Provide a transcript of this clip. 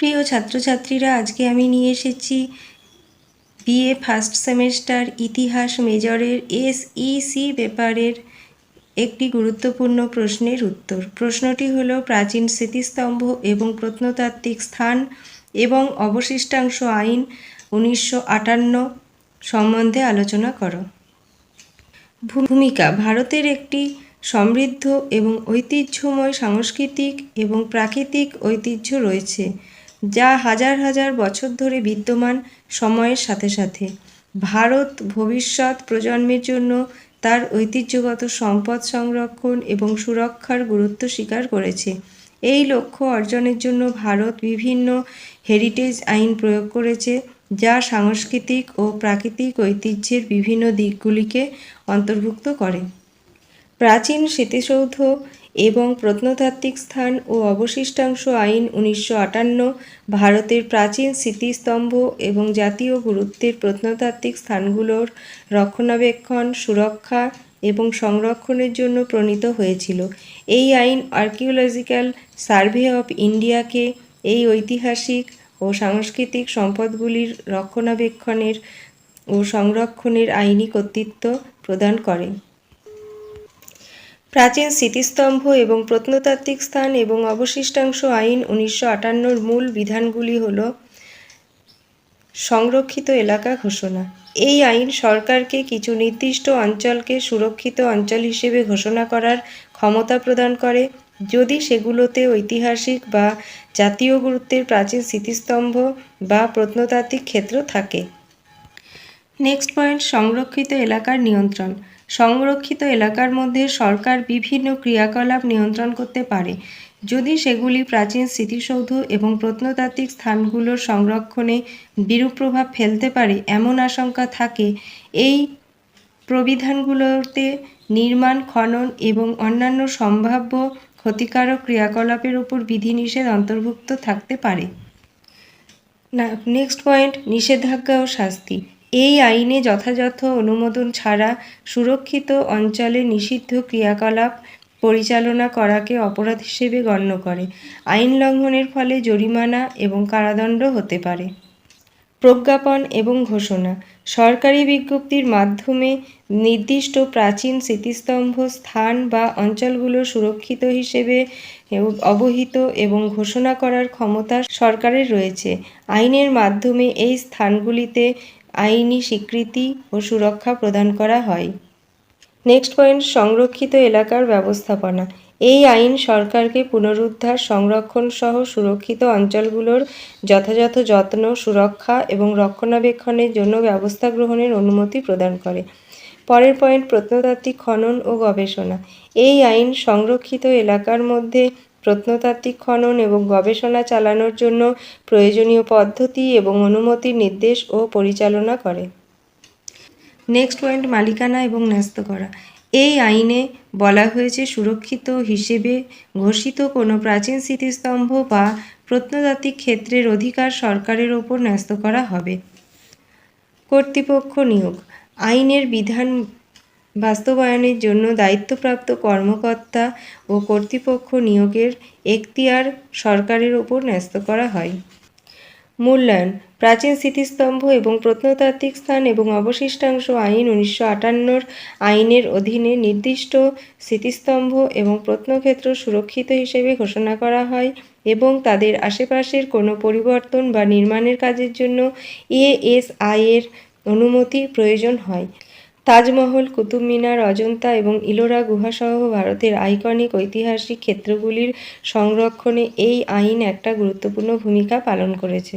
প্রিয় ছাত্রছাত্রীরা, আজকে আমি নিয়ে এসেছি বিএ ফার্স্ট সেমেস্টার ইতিহাস মেজরের এসইসি পেপারের একটি গুরুত্বপূর্ণ প্রশ্নের উত্তর। প্রশ্নটি হলো, প্রাচীন স্মৃতিস্তম্ভ এবং প্রত্নতাত্ত্বিক স্থান এবং অবশিষ্টাংশ আইন উনিশশো আটান্ন সম্বন্ধে আলোচনা করো। ভূমিকা, ভারতের একটি সমৃদ্ধ এবং ঐতিহ্যময় সাংস্কৃতিক এবং প্রাকৃতিক ঐতিহ্য রয়েছে। যা হাজার হাজার বছর ধরে বিদ্যমান সময়ের সাথে সাথে। ভারত ভবিষ্যৎ প্রজন্মের জন্য তার ঐতিহ্যগত সম্পদ সংরক্ষণ এবং সুরক্ষার গুরুত্ব স্বীকার করেছে। এই লক্ষ্য অর্জনের জন্য ভারত বিভিন্ন হেরিটেজ আইন প্রয়োগ করেছে, যা সাংস্কৃতিক ও প্রাকৃতিক ঐতিহ্যের বিভিন্ন দিকগুলিকে অন্তর্ভুক্ত করে। প্রাচীন স্মৃতিসৌধ এবং প্রত্নতাত্ত্বিক স্থান ও অবশিষ্টাংশ আইন উনিশশো আটান্ন, ভারতের প্রাচীন স্মৃতিস্তম্ভ এবং জাতীয় গুরুত্বের প্রত্নতাত্ত্বিক স্থানগুলোর রক্ষণাবেক্ষণ, সুরক্ষা এবং সংরক্ষণের জন্য প্রণীত হয়েছিল। এই আইন আর্কিওলজিক্যাল সার্ভে অফ ইন্ডিয়াকে এই ঐতিহাসিক ও সাংস্কৃতিক সম্পদগুলির রক্ষণাবেক্ষণের ও সংরক্ষণের আইনি কর্তৃত্ব প্রদান করে। প্রাচীন স্মৃতিস্তম্ভ এবং প্রত্নতাত্ত্বিক স্থান এবং অবশিষ্টাংশ আইন উনিশশো আটান্নর মূল বিধানগুলি হল সংরক্ষিত এলাকা ঘোষণা। এই আইন সরকারকে কিছু নির্দিষ্ট অঞ্চলকে সুরক্ষিত অঞ্চল হিসেবে ঘোষণা করার ক্ষমতা প্রদান করে। যদি সেগুলোতে ঐতিহাসিক বা জাতীয় গুরুত্বের প্রাচীন স্মৃতিস্তম্ভ বা প্রত্নতাত্ত্বিক ক্ষেত্র থাকে। নেক্সট পয়েন্ট, সংরক্ষিত এলাকার নিয়ন্ত্রণ। সংরক্ষিত এলাকার মধ্যে সরকার বিভিন্ন ক্রিয়াকলাপ নিয়ন্ত্রণ করতে পারে। যদি সেগুলি প্রাচীন স্মৃতিসৌধ এবং প্রত্নতাত্ত্বিক স্থানগুলোর সংরক্ষণে বিরূপ প্রভাব ফেলতে পারে, এমন আশঙ্কা থাকে, এই প্রবিধানগুলোতে নির্মাণ, খনন এবং অন্যান্য সম্ভাব্য ক্ষতিকারক ক্রিয়াকলাপের উপর বিধিনিষেধ অন্তর্ভুক্ত থাকতে পারে। না নেক্সট পয়েন্ট নিষেধাজ্ঞা ও শাস্তি। এই আইনে যথাযথ অনুমোদন ছাড়া সুরক্ষিত অঞ্চলে নিষিদ্ধ ক্রিয়াকলাপ পরিচালনা করাকে অপরাধ হিসেবে গণ্য করে। আইন লঙ্ঘনের ফলে জরিমানা এবং কারাদণ্ড হতে পারে। প্রজ্ঞাপন এবং ঘোষণা। সরকারি বিজ্ঞপ্তির মাধ্যমে নির্দিষ্ট প্রাচীন স্মৃতিস্তম্ভ, স্থান বা অঞ্চলগুলো সুরক্ষিত হিসেবে অবহিত এবং ঘোষণা করার ক্ষমতা সরকারের রয়েছে। আইনের মাধ্যমে এই স্থানগুলিতে আইনি স্বীকৃতি ও সুরক্ষা প্রদান করা হয়। নেক্সট পয়েন্ট, সংরক্ষিত এলাকার ব্যবস্থাপনা। এই আইন সরকারকে পুনরুদ্ধার, সংরক্ষণ সহ সুরক্ষিত অঞ্চলগুলোর যথাযথ যত্ন, সুরক্ষা এবং রক্ষণাবেক্ষণের জন্য ব্যবস্থা গ্রহণের অনুমতি প্রদান করে। পরের পয়েন্ট, প্রত্নতাত্ত্বিক খনন ও গবেষণা। এই আইন সংরক্ষিত এলাকার মধ্যে প্রত্নতাত্ত্বিক খনন এবং গবেষণা চালানোর জন্য প্রয়োজনীয় পদ্ধতি এবং অনুমতির নির্দেশ ও পরিচালনা করে। নেক্সট পয়েন্ট, মালিকানা এবং ন্যস্ত করা। এই আইনে বলা হয়েছে সুরক্ষিত হিসেবে ঘোষিত কোনো প্রাচীন স্মৃতিস্তম্ভ বা প্রত্নতাত্ত্বিক ক্ষেত্রের অধিকার সরকারের ওপর ন্যস্ত করা হবে। কর্তৃপক্ষ নিয়োগ। আইনের বিধান বাস্তবায়নের জন্য দায়িত্বপ্রাপ্ত কর্মকর্তা ও কর্তৃপক্ষ নিয়োগের এখতিয়ার সরকারের ওপর ন্যস্ত করা হয়। মূল্যায়ন, প্রাচীন স্মৃতিস্তম্ভ এবং প্রত্নতাত্ত্বিক স্থান এবং অবশিষ্টাংশ আইন উনিশশো আটান্নর আইনের অধীনে নির্দিষ্ট স্মৃতিস্তম্ভ এবং প্রত্নক্ষেত্র সুরক্ষিত হিসেবে ঘোষণা করা হয় এবং তাদের আশেপাশের কোনো পরিবর্তন বা নির্মাণের কাজের জন্য এএসআই এর অনুমতি প্রয়োজন হয়। তাজমহল, কুতুব মিনার, অজন্তা এবং ইলোরা গুহাসহ ভারতের আইকনিক ঐতিহাসিক ক্ষেত্রগুলির সংরক্ষণে এই আইন একটা গুরুত্বপূর্ণ ভূমিকা পালন করেছে।